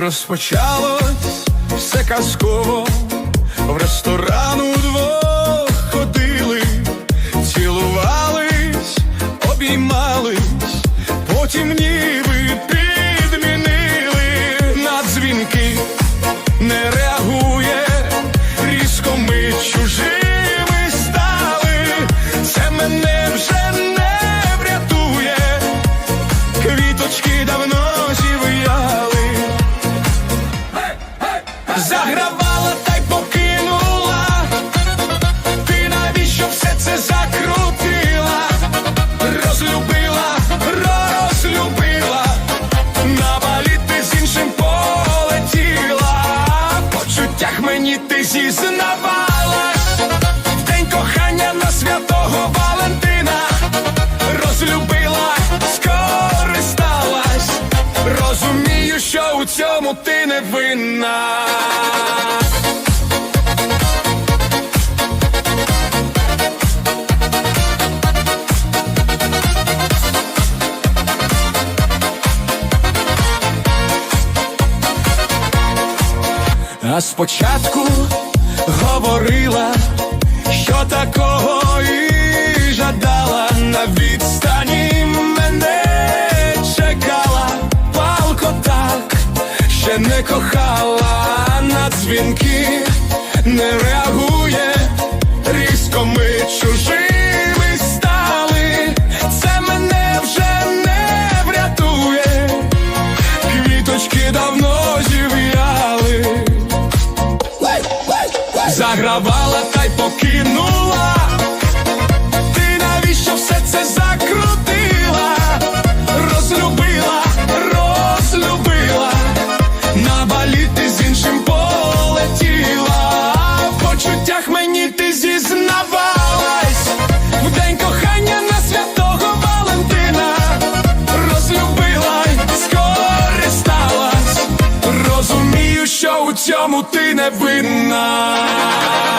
Розпочалось все казково, в ресторан удвох ходили, цілувались, обіймались, Загравала та й покинула. Ти навіщо все це закрутила? Розлюбила, розлюбила, на балі ти з іншим полетіла. В почуттях мені ти зізнавалась. В день кохання на святого Валентина. Цьому ти не винна. А спочатку говорила, що такого і не кохала на дзвінки, не реагує, різко ми чужими стали, це мене вже не врятує, квіточки давно зів'яли. Загравала цьому ти не винна.